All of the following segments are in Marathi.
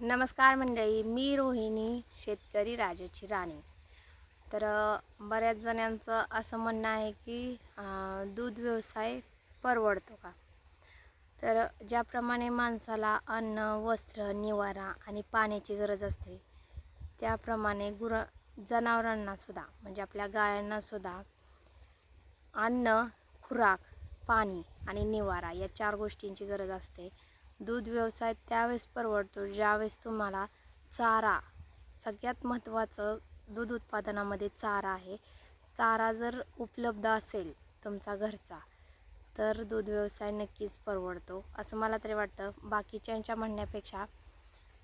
नमस्कार मंडळी मी रोहिणी शेतकरी राजाची राणी. तर बऱ्याच जणांचं असं म्हणणं आहे की दूध व्यवसाय परवडतो का? तर ज्याप्रमाणे माणसाला अन्न वस्त्र निवारा आणि पाण्याची गरज असते त्याप्रमाणे गुर जनावरांनासुद्धा म्हणजे आपल्या गायांनासुद्धा अन्न खुराक पाणी आणि निवारा या चार गोष्टींची गरज असते. दूध व्यवसाय त्यावेळेस परवडतो ज्यावेळेस तुम्हाला चारा सगळ्यात महत्त्वाचं दूध उत्पादनामध्ये चारा आहे. चारा जर उपलब्ध असेल तुमचा घरचा तर दूध व्यवसाय नक्कीच परवडतो. असं मला तरी वाटतं. बाकीच्यांच्या म्हणण्यापेक्षा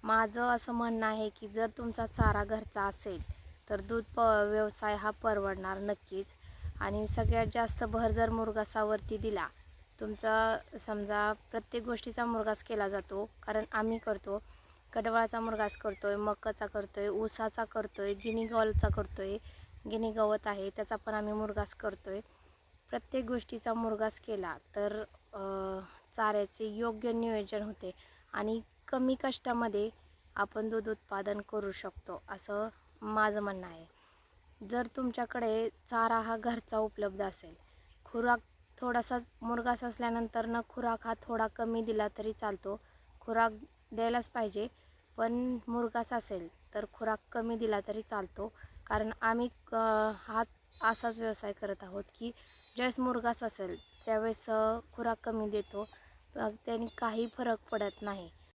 माझं असं म्हणणं आहे की जर तुमचा चारा घरचा असेल तर दूध प व्यवसाय हा परवडणार नक्कीच. आणि सगळ्यात जास्त भर जर मुरगासावरती दिला तुमचा समजा प्रत्येक गोष्टीचा मुरगास केला जातो. कारण आम्ही करतो. कडवाळाचा मुरगास करतो आहे मकाचा करतो आहे ऊसाचा करतो आहे गिनी गॉलचा करतो आहे गिनी गवत आहे त्याचा पण आम्ही मुरगास करतो आहे प्रत्येक गोष्टीचा मुरगास केला तर चाऱ्याचे योग्य नियोजन होते. आणि कमी कष्टामध्ये आपण दूध उत्पादन करू शकतो असं माझं म्हणणं आहे. जर तुमच्याकडे चारा हा घरचा उपलब्ध असेल खुराक थोडासा मुरगास असल्यानंतर न खुराक हा थोडा कमी दिला तरी चालतो. खुराक द्यायलाच पाहिजे पण मुरगास असेल तर खुराक कमी दिला तरी चालतो. कारण आम्ही हा असाच व्यवसाय करत आहोत की ज्यावेळेस मुरगास असेल त्यावेळेस खुराक कमी देतो. मग त्याने काही फरक पडत नाही.